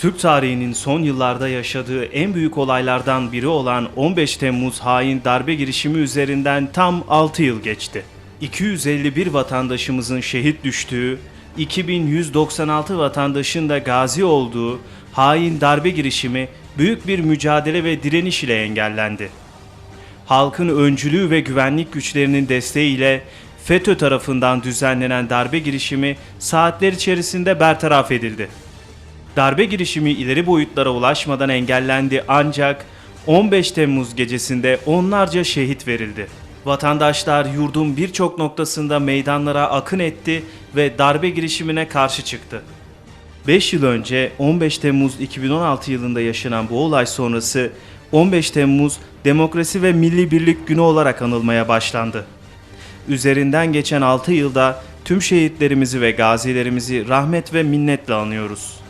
Türk tarihinin son yıllarda yaşadığı en büyük olaylardan biri olan 15 Temmuz hain darbe girişimi üzerinden tam 6 yıl geçti. 251 vatandaşımızın şehit düştüğü, 2196 vatandaşın da gazi olduğu hain darbe girişimi büyük bir mücadele ve direniş ile engellendi. Halkın öncülüğü ve güvenlik güçlerinin desteğiyle FETÖ tarafından düzenlenen darbe girişimi saatler içerisinde bertaraf edildi. Darbe girişimi ileri boyutlara ulaşmadan engellendi ancak 15 Temmuz gecesinde onlarca şehit verildi. Vatandaşlar yurdun birçok noktasında meydanlara akın etti ve darbe girişimine karşı çıktı. 5 yıl önce 15 Temmuz 2016 yılında yaşanan bu olay sonrası 15 Temmuz Demokrasi ve Milli Birlik Günü olarak anılmaya başlandı. Üzerinden geçen 6 yılda tüm şehitlerimizi ve gazilerimizi rahmet ve minnetle anıyoruz.